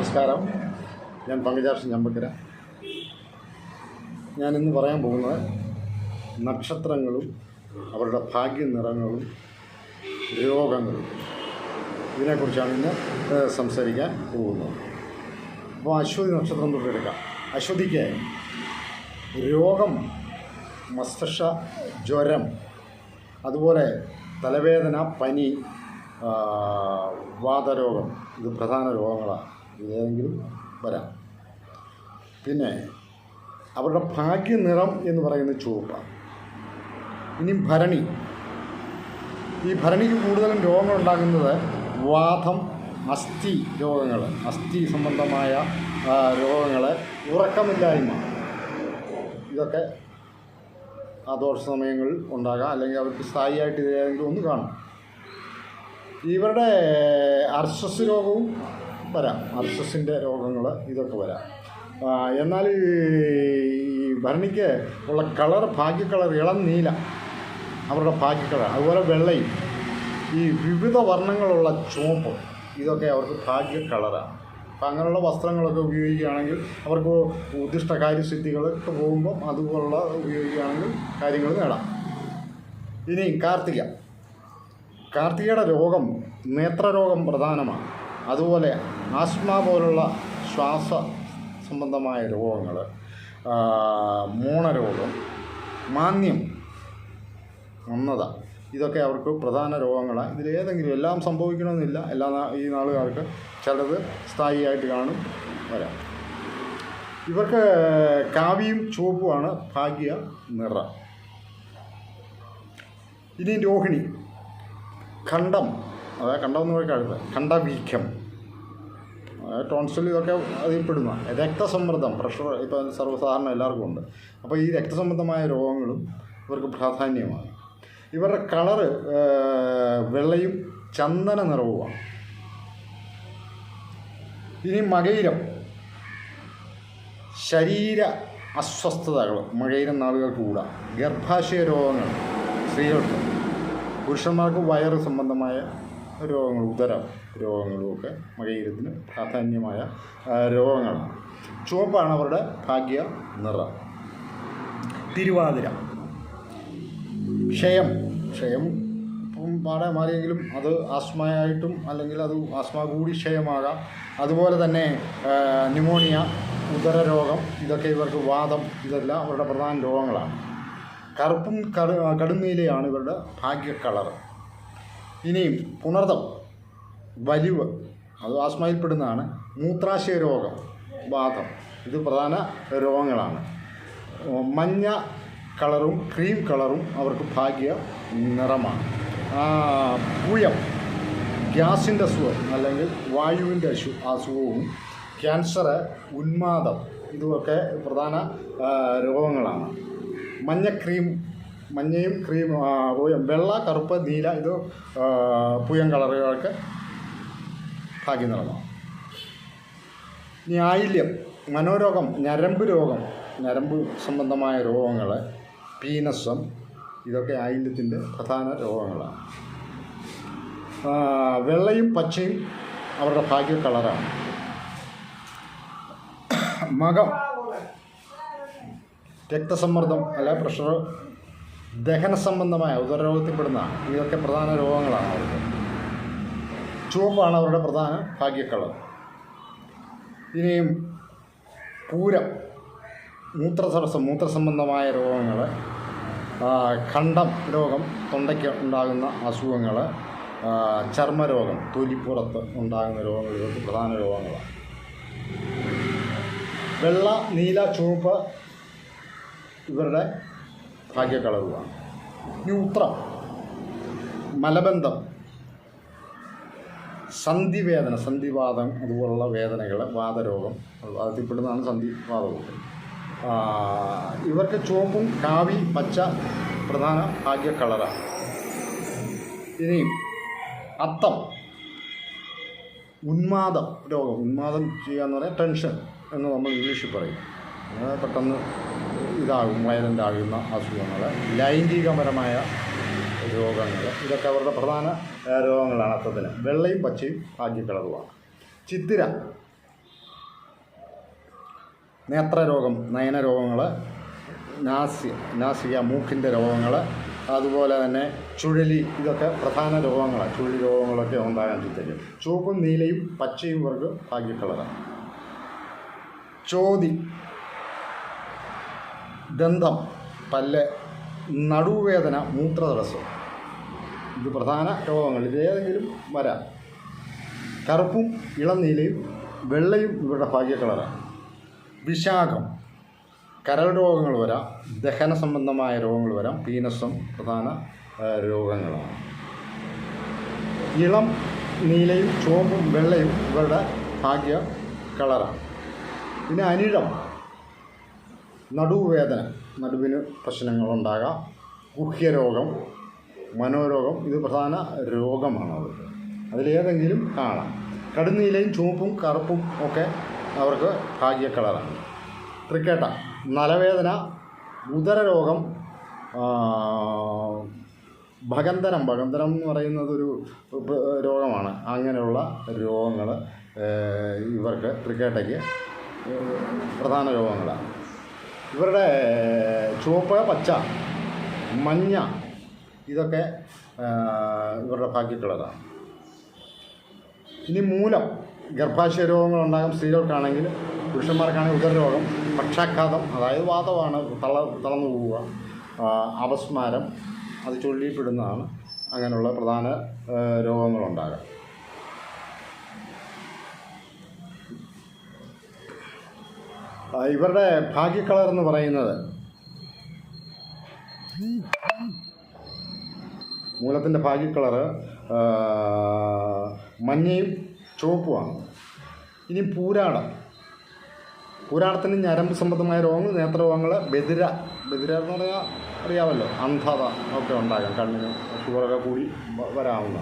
നമസ്കാരം. ഞാൻ പങ്കജാക്ഷൻ ഞമ്പക്കര ഞാൻ ഇന്ന് പറയാൻ പോകുന്നത് നക്ഷത്രങ്ങളും അവരുടെ ഭാഗ്യ നിറങ്ങളും രോഗങ്ങളും ഇതിനെക്കുറിച്ചാണ് ഇന്ന് സംസാരിക്കാൻ പോകുന്നത്. അപ്പോൾ അശ്വതി നക്ഷത്രം തൊട്ടെടുക്കാം അശ്വതിക്ക് രോഗം മസ്തിഷ്ക ജ്വരം അതുപോലെ തലവേദന പനി വാതരോഗം ഇത് പ്രധാന രോഗങ്ങളാണ്. ഇതേതെങ്കിലും വരാം. പിന്നെ അവരുടെ ഭാഗ്യ നിറം എന്ന് പറയുന്നത് ചുവപ്പാണ് ഇനി ഭരണി. ഈ ഭരണിക്ക് കൂടുതലും രോഗങ്ങളുണ്ടാകുന്നത് വാദം അസ്ഥി രോഗങ്ങൾ അസ്ഥി സംബന്ധമായ രോഗങ്ങൾ ഉറക്കമില്ലായ്മ. ഇതൊക്കെ ആ ദോഷ സമയങ്ങളിൽ ഉണ്ടാകാം. അല്ലെങ്കിൽ അവർക്ക് സ്ഥായിയായിട്ട് ഇതേതെങ്കിലും ഒന്ന് കാണും. ഇവരുടെ അർശസ് രോഗവും വരാം. അർഷസിന്റെ രോഗങ്ങൾ ഇതൊക്കെ വരാം. എന്നാൽ ഈ ഭരണിക്ക് ഉള്ള കളർ ഭാഗ്യ കളർ ഇളം നീല. അവരുടെ ഭാഗ്യ കളർ. അതുപോലെ വെള്ളയും. ഈ വിവിധ വർണങ്ങളുള്ള ചുവപ്പ്. ഇതൊക്കെ അവർക്ക് ഭാഗ്യ കളറാണ്. അപ്പം അങ്ങനെയുള്ള വസ്ത്രങ്ങളൊക്കെ ഉപയോഗിക്കുകയാണെങ്കിൽ അവർക്ക് ഉദ്ദിഷ്ട കാര്യസിദ്ധികളൊക്കെ പോകുമ്പം അതുപോലുള്ള ഉപയോഗിക്കുകയാണെങ്കിൽ കാര്യങ്ങൾ നേടാം. ഇനി കാർത്തിക. കാർത്തികയുടെ രോഗം നേത്രരോഗം പ്രധാനമാണ്. അതുപോലെ ആസ്മ പോലുള്ള ശ്വാസ സംബന്ധമായ രോഗങ്ങൾ മൂണരോഗം മാന്യം മന്നത ഇതൊക്കെ അവർക്ക് പ്രധാന രോഗങ്ങളാണ് ഇതിലേതെങ്കിലും എല്ലാം സംഭവിക്കണമെന്നില്ല. എല്ലാ ഈ നാളുകാർക്ക് ചിലത് സ്ഥായിയായിട്ട് കാണും വരാം. ഇവർക്ക് കാവിയും ചുവപ്പുമാണ് ഭാഗ്യ നിറ. ഇനി രോഹിണി ഖണ്ഡം. അതായത് ഖണ്ഡം എന്ന് പറയുക ഖണ്ഡവീക്ഷം ടോൺസിൽ ഇതൊക്കെ അതിൽപ്പെടുന്ന രക്തസമ്മർദ്ദം പ്രഷർ ഇപ്പോൾ സർവസാധാരണ എല്ലാവർക്കും ഉണ്ട്. അപ്പോൾ ഈ രക്തസംബന്ധമായ രോഗങ്ങളും ഇവർക്ക് പ്രാധാന്യമാണ്. ഇവരുടെ കളറ് വെള്ളയും ചന്ദന നിറവുമാണ്. ഇനി മകയിരം. ശരീര അസ്വസ്ഥതകൾ മകയിരം നാളുകൾക്ക് കൂടാം. ഗർഭാശയ രോഗങ്ങൾ സ്ത്രീകൾക്ക്. പുരുഷന്മാർക്ക് വയറ് സംബന്ധമായ രോഗങ്ങൾ ഉദര രോഗങ്ങളുമൊക്കെ മകയീരത്തിന് പ്രാധാന്യമായ രോഗങ്ങളാണ്. ചുവപ്പാണ് അവരുടെ ഭാഗ്യ നിറം. തിരുവാതിര. ക്ഷയം. ക്ഷയം ഇപ്പം പാടെ മാറിയെങ്കിലും അത് ആസ്മയായിട്ടും അല്ലെങ്കിൽ അത് ആസ്മ കൂടി ക്ഷയമാകാം. അതുപോലെ തന്നെ ന്യൂമോണിയ ഉദരരോഗം ഇതൊക്കെ ഇവർക്ക് വാദം ഇതെല്ലാം അവരുടെ പ്രധാന രോഗങ്ങളാണ്. കറുപ്പും കടു കടുന്നീലയാണ് ഇവരുടെ ഭാഗ്യ കളറ്. ഇനിയും പുണർദം വലിവ് അത് ആസ്മയിൽപ്പെടുന്നതാണ്. മൂത്രാശയ രോഗം വാദം ഇത് പ്രധാന രോഗങ്ങളാണ്. മഞ്ഞ കളറും ക്രീം കളറും അവർക്ക് ഭാഗ്യ നിറമാണ്. പൂയം ഗ്യാസിന്റെ അസുഖം അല്ലെങ്കിൽ വായുവിന്റെ അശു അസുഖവും ക്യാൻസർ ഉന്മാദം ഇതുമൊക്കെ പ്രധാന രോഗങ്ങളാണ്. മഞ്ഞ ക്രീം മഞ്ഞയും ക്രീം വെള്ള കറുപ്പ് നീല ഇത് പൂയം കളറുകൾക്ക് ഭാഗ്യം നടന്നു ആയില്യം മനോരോഗം ഞരമ്പ് രോഗം ഞരമ്പ് സംബന്ധമായ രോഗങ്ങൾ പീനസം ഇതൊക്കെ ആയില്യത്തിന്റെ പ്രധാന രോഗങ്ങളാണ്. വെള്ളയും പച്ചയും അവരുടെ ഭാഗ്യ കളറാണ്. മകം രക്തസമ്മർദ്ദം അല്ല പ്രഷർ ദഹന സംബന്ധമായ ഉദരരോഗത്തിൽപ്പെടുന്ന ഇതൊക്കെ പ്രധാന രോഗങ്ങളാണ് അവർക്ക്. ചുവപ്പാണ് അവരുടെ പ്രധാന ഭാഗ്യക്കളർ ഇനിയും പൂരം മൂത്രസരസം മൂത്രസംബന്ധമായ രോഗങ്ങൾ ഖണ്ഡം രോഗം തൊണ്ടയ്ക്ക് ഉണ്ടാകുന്ന അസുഖങ്ങൾ ചർമ്മരോഗം തൊലിപ്പുറത്ത് ഉണ്ടാകുന്ന രോഗങ്ങൾ ഇവർക്ക് പ്രധാന രോഗങ്ങളാണ്. വെള്ള നീല ചുവപ്പ് ഇവരുടെ ഭാഗ്യക്കളറുകളാണ് ഇനി ഉത്രം മലബന്ധം സന്ധിവേദന സന്ധിവാദം അതുപോലുള്ള വേദനകൾ വാതരോഗം വാദത്തിൽപ്പെടുന്നതാണ് സന്ധിവാദവും. ഇവർക്ക് ചുവപ്പും കാവി പച്ച പ്രധാന ഭാഗ്യ കളറാണ് ഇനി അത്തം ഉന്മാദം രോഗം. ഉന്മാദം ചെയ്യുക എന്ന് പറഞ്ഞാൽ ടെൻഷൻ എന്ന് നമ്മൾ ഇംഗ്ലീഷിൽ പറയും. പെട്ടെന്ന് ഇതാകും വയലന്റ് അസുഖങ്ങൾ ലൈംഗികപരമായ രോഗങ്ങൾ ഇതൊക്കെ അവരുടെ പ്രധാന രോഗങ്ങളാണ് അത്തത്തിന് വെള്ളയും പച്ചയും ഭാഗ്യ കളറുമാണ് ചിത്തിര. നേത്രരോഗം നയനരോഗങ്ങൾ നാസി നാസിക മൂക്കിന്റെ രോഗങ്ങൾ അതുപോലെ തന്നെ ചുഴലി ഇതൊക്കെ പ്രധാന രോഗങ്ങളാണ്. ചുഴലി രോഗങ്ങളൊക്കെ ഉണ്ടാകാൻ ചിത്തിരി ചുവപ്പും നീലയും പച്ചയും ഇവർക്ക് ഭാഗ്യ കളറാണ് ചോതി. ദന്തം പല്ല് നടുവേദന മൂത്രതടസ്സം. ഇത് പ്രധാന രോഗങ്ങൾ. ഇതിലേതെങ്കിലും വരാം. കറുപ്പും ഇളനീലയും വെള്ളയും ഇവരുടെ ഭാഗ്യ കളറാണ് വിശാഖം. കരൾ രോഗങ്ങൾ വരാം. ദഹന സംബന്ധമായ രോഗങ്ങൾ വരാം. പീനസം പ്രധാന രോഗങ്ങളാണ്. ഇളം നീലയും ചുവപ്പും വെള്ളയും ഇവരുടെ ഭാഗ്യ കളറാണ് പിന്നെ അനിഴം. നടുവേദന നടുവിന് പ്രശ്നങ്ങളുണ്ടാകാം. ഗുഹ്യരോഗം മനോരോഗം ഇത് പ്രധാന രോഗമാണ് അവർക്ക് അതിലേതെങ്കിലും കാണാം. കടുന്നീലയും ചുവപ്പും കറുപ്പും ഒക്കെ അവർക്ക് ഭാഗ്യ കളറാണ് തൃക്കേട്ട നലവേദന ഉദരരോഗം ഭഗന്തരം ഭഗന്തരം എന്ന് പറയുന്നത് ഒരു രോഗമാണ്. അങ്ങനെയുള്ള രോഗങ്ങൾ ഇവർക്ക് തൃക്കേട്ടയ്ക്ക് പ്രധാന രോഗങ്ങളാണ്. ഇവരുടെ ചുവപ്പ് പച്ച മഞ്ഞ ഇതൊക്കെ ഇവരുടെ ഭാഗ്യ കളറാണ് ഇനി മൂലം ഗർഭാശയ രോഗങ്ങളുണ്ടാകും സ്ത്രീകൾക്കാണെങ്കിൽ പുരുഷന്മാർക്കാണെങ്കിൽ ഉദരരോഗം പക്ഷാഘാതം അതായത് വാതമാണ് തള തളർന്നു പോവുക അപസ്മാരം അത് ചൊല്ലിപ്പെടുന്നതാണ് അങ്ങനെയുള്ള പ്രധാന ആ, ഇവരുടെ ഭാഗ്യ കളർ എന്ന് പറയുന്നത് മൂലത്തിന്റെ ഭാഗ്യ കളറ് മഞ്ഞയും ചുവപ്പുമാണ് ഇനി പൂരാടം. പൂരാടത്തിന് ഞരമ്പ് സംബന്ധമായ രോഗങ്ങൾ നേത്രരോഗങ്ങൾ ബെതിര ബെതിര എന്ന് പറഞ്ഞാൽ അറിയാമല്ലോ അന്ധത ഒക്കെ ഉണ്ടാകാം കണ്ണിന് ഷുഗറൊക്കെ കൂടി വ- വരാവുന്നതാണ്.